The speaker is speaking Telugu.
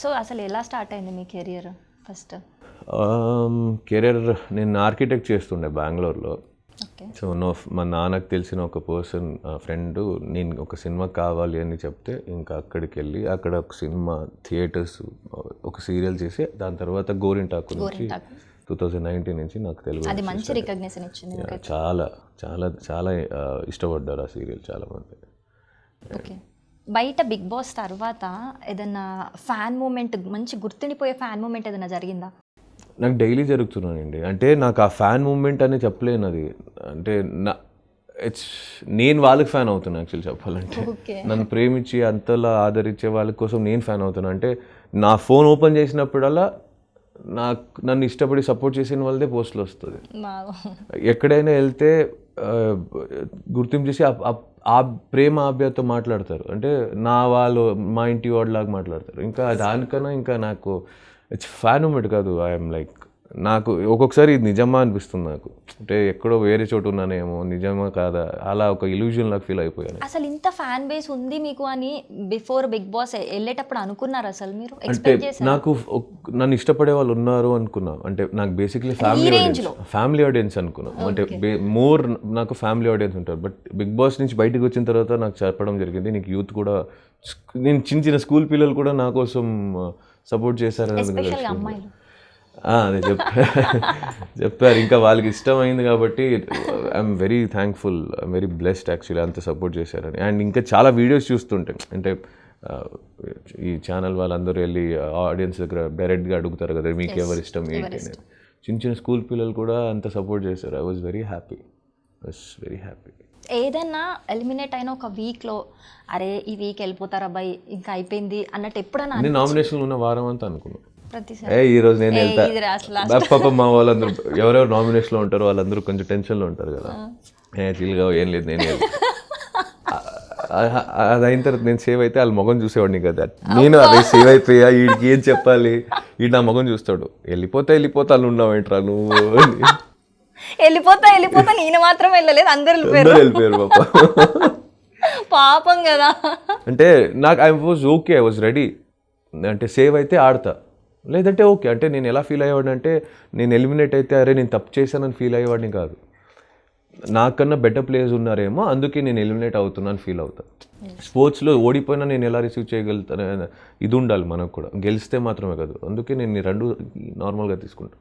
సో అసలు ఎలా స్టార్ట్ అయింది మీ కెరియర్ ఫస్ట్? కెరీర్ నేను ఆర్కిటెక్ట్ చేస్తుండే బెంగళూరులో. సో నో మా నాన్నకు తెలిసిన ఒక పర్సన్ ఫ్రెండ్ నేను ఒక సినిమా కావాలి అని చెప్తే ఇంకా అక్కడికి వెళ్ళి అక్కడ ఒక సినిమా థియేటర్స్ ఒక సీరియల్ చేసి దాని తర్వాత గోరింటాకు నుంచి. టూ థౌజండ్ నైన్టీన్ నుంచి నాకు తెలుగు అది మంచి రికగ్నిషన్ ఇచ్చింది Yeah, చాలా చాలా చాలా ఇష్టపడ్డారు ఆ సీరియల్ చాలా మంది. ఓకే. బయట బిగ్ బాస్ తర్వాత ఏదన్నా ఫ్యాన్ మూమెంట్ మంచి గుర్తుండిపోయే ఫ్యాన్ మూమెంట్ ఏదైనా జరిగిందా? నాకు డైలీ జరుగుతున్నానండి అంటే నాకు ఆ ఫ్యాన్ మూమెంట్ అని చెప్పలేను అది. అంటే నా ఇట్స్ నేను వాళ్ళకి ఫ్యాన్ అవుతున్నా యాక్చువల్లీ చెప్పాలంటే. నన్ను ప్రేమించి అంతలా ఆదరించే వాళ్ళ కోసం నేను ఫ్యాన్ అవుతున్నా. అంటే నా ఫోన్ ఓపెన్ చేసినప్పుడల్లా నాకు నన్ను ఇష్టపడి సపోర్ట్ చేసిన వాళ్ళదే పోస్టులు వస్తుంది. ఎక్కడైనా వెళ్తే గుర్తింపు చేసి ఆ- ప్రేమ ఆప్యాయతతో మాట్లాడతారు. అంటే నా వాళ్ళు మా ఇంటి వాళ్ళలాగా మాట్లాడతారు. ఇంకా దానికన్నా ఇంకా నాకు ఇట్స్ ఫ్యాన్ మూమెంట్ కాదు. ఐఎమ్ లైక్ నాకు ఒక్కొక్కసారి ఇది నిజమా అనిపిస్తుంది నాకు. అంటే ఎక్కడో వేరే చోటు ఉన్నానేమో నిజమా కాదా అలా ఒక ఇల్యూజన్ లాగా ఫీల్ అయిపోయాను. అసలు ఇంత ఫ్యాన్ బేస్ ఉంది మీకు అని బిఫోర్ బిగ్ బాస్ వెళ్ళేటప్పుడు అనుకున్నారు అసలు మీరు? అంటే నాకు నన్ను ఇష్టపడే వాళ్ళు ఉన్నారు అనుకున్నా. అంటే నాకు basically family audience family audience అనుకున్నా. అంటే మోర్ నాకు ఫ్యామిలీ ఆడియన్స్ ఉంటారు. బట్ బిగ్ బాస్ నుంచి బయటకు వచ్చిన తర్వాత నాకు చెప్పడం జరిగింది నీకు యూత్ కూడా నేను చిన్న చిన్న స్కూల్ పిల్లలు కూడా నా కోసం సపోర్ట్ చేశారని అదే చెప్పారు చెప్పారు. ఇంకా వాళ్ళకి ఇష్టమైంది కాబట్టి I'm very thankful very blessed actually అంత సపోర్ట్ చేశారని. అండ్ ఇంకా చాలా వీడియోస్ చూస్తుంటే అంటే ఈ ఛానల్ వాళ్ళందరూ వెళ్ళి ఆడియన్స్ దగ్గర డైరెక్ట్గా అడుగుతారు కదా మీకు ఎవరు ఇష్టం ఏంటి అని చిన్న చిన్న స్కూల్ పిల్లలు కూడా అంత సపోర్ట్ చేశారు. I was very happy was very happy ఏదైనా ఎలిమినేట్ అయిన ఒక వీక్లో అరే ఈ వీక్ వెళ్ళిపోతారు అబ్బాయి ఇంకా అయిపోయింది అన్నట్టు ఎప్పుడన్నా నేను నామినేషన్ ఉన్న వారం అంతా అనుకున్నాను ఏ ఈ రోజు నేను వెళ్తా. పాప మా వాళ్ళందరూ ఎవరెవరు నామినేషన్లో ఉంటారో వాళ్ళందరూ కొంచెం టెన్షన్లో ఉంటారు కదా. ఏ చిల్గా ఏం లేదు నేను అది అయిన తర్వాత నేను సేవ్ అయితే వాళ్ళ మొగం చూసేవాడిని కదా నేను అదే సేవ్ అయిపోయా వీడికి ఏం చెప్పాలి? వీడు నా మొగం చూస్తాడు. వెళ్ళిపోతే వెళ్ళిపోతే వాళ్ళు ఉన్నావు ఏంట్రా నువ్వు. వెళ్ళిపోతా వెళ్ళిపోతా నేను మాత్రం వెళ్ళలేదు అందరూ వెళ్ళిపోయారు. పాప. పాపం కదా. అంటే నాకు I was okay I was ready అంటే సేవ్ అయితే ఆడతా. లేదంటే ఓకే అంటే నేను ఎలా ఫీల్ అయ్యేవాడిని అంటే నేను ఎలిమినేట్ అయితే అరే నేను తప్పు చేశానని ఫీల్ అయ్యేవాడిని కాదు. నాకన్నా బెటర్ ప్లేయర్స్ ఉన్నారేమో అందుకే నేను ఎలిమినేట్ అవుతున్నాను ఫీల్ అవుతాను స్పోర్ట్స్లో ఓడిపోయినా నేను ఎలా రిసీవ్ చేయగలుగుతాను? ఇది ఉండాలి మనకు కూడా. గెలిస్తే మాత్రమే కాదు. అందుకే నేను రెండు నార్మల్గా తీసుకుంటాను